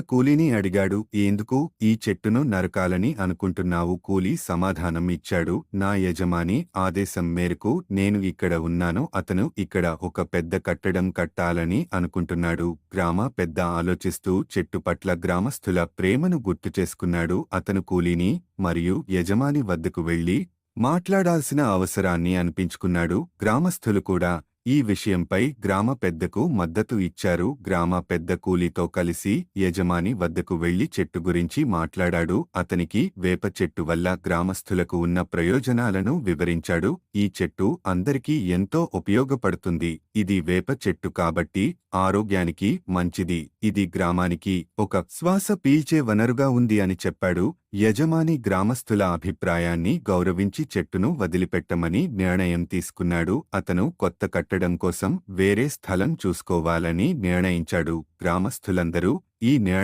కూలీని అడిగాడు ఎందుకు? ఈ చెట్టును నరకాలని అనుకుంటున్నావు. కూలీ సమాధానం ఇచ్చాడు. నా యజమాని ఆదేశం మేరకు నేను ఇక్కడ ఉన్నాను. అతను ఇక్కడ ఒక పెద్ద కట్టడం కట్టాలని అనుకుంటున్నాడు. గ్రామ పెద్ద ఆలోచిస్తూ చెట్టు పట్ల గ్రామస్థుల ప్రేమను గుర్తు చేసుకున్నాడు. అతను కూలీని మరియు యజమాని వద్దకు వెళ్ళి మాట్లాడాల్సిన అవసరాన్ని అనిపించుకున్నాడు. గ్రామస్థులు కూడా ఈ విషయంపై గ్రామ పెద్దకు మద్దతు ఇచ్చారు. గ్రామ పెద్ద కూలీతో కలిసి యజమాని వద్దకు వెళ్ళి చెట్టు గురించి మాట్లాడాడు. అతనికి వేప చెట్టు వల్ల గ్రామస్థులకు ఉన్న ప్రయోజనాలను వివరించాడు. ఈ చెట్టు అందరికీ ఎంతో ఉపయోగపడుతుంది. ఇది వేప చెట్టు కాబట్టి ఆరోగ్యానికి మంచిది. ఇది గ్రామానికి ఒక శ్వాస పీల్చే వనరుగా ఉంది అని చెప్పాడు. యజమాని గ్రామస్థుల అభిప్రాయాన్ని గౌరవించి చెట్టును వదిలిపెట్టమని నిర్ణయం తీసుకున్నాడు. అతను కొత్త కట్టడం కోసం వేరే స్థలం చూసుకోవాలని నిర్ణయించాడు. గ్రామస్థులందరూ ఈ నిర్ణయం